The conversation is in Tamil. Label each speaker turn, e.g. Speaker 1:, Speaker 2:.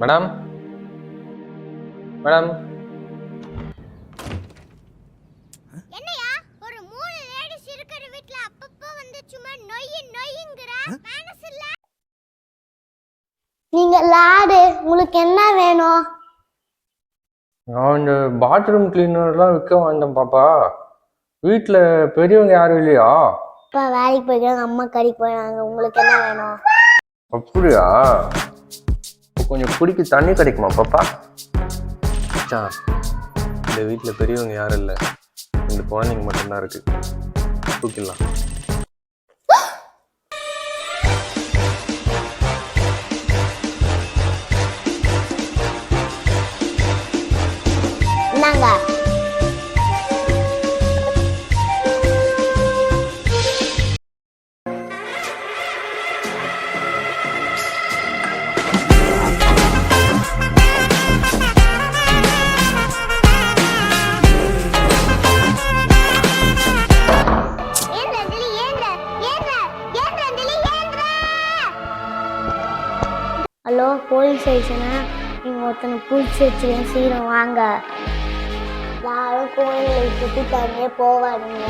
Speaker 1: மேடம்? மேடம்?
Speaker 2: என்னையா? ஒரு மூணு லேடிஸ் இருக்கிற வீட்ல அப்பப்போ வந்து சும்மா நொய் நொய்ங்கிற மனசு இல்ல? நீங்க லாடு உங்களுக்கு என்ன வேணும்?
Speaker 1: நான் இந்த பாத்ரூம் கிளீனர்லாம் விற்க வந்தேன் பாப்பா. வீட்டில் பெரியவங்க யாரும் இல்லையா?
Speaker 2: அப்பா வேலைக்கு போயிருக்காங்க அம்மா கறிக்கு போயிடாங்க உங்களுக்கு என்ன வேணும்?
Speaker 1: அப்படியா? கொஞ்சம் குடிக்க தண்ணி கிடைக்குமா பாப்பா? மச்சான் இந்த வீட்டில் பெரியவங்க யாரும் இல்லை. இந்த குழந்தைங்க மட்டும்தான் இருக்கு. தூக்கிடலாம்.
Speaker 2: என்னங்க ஹலோ போலீஸ் ஸ்டேஷனா. நீங்கள் ஒருத்தனை பிடிச்சி வச்சுருக்கேன் சீக்கிரம் வாங்க. யாரும் கோயிலில் சுற்றி தனியே போவாதீங்க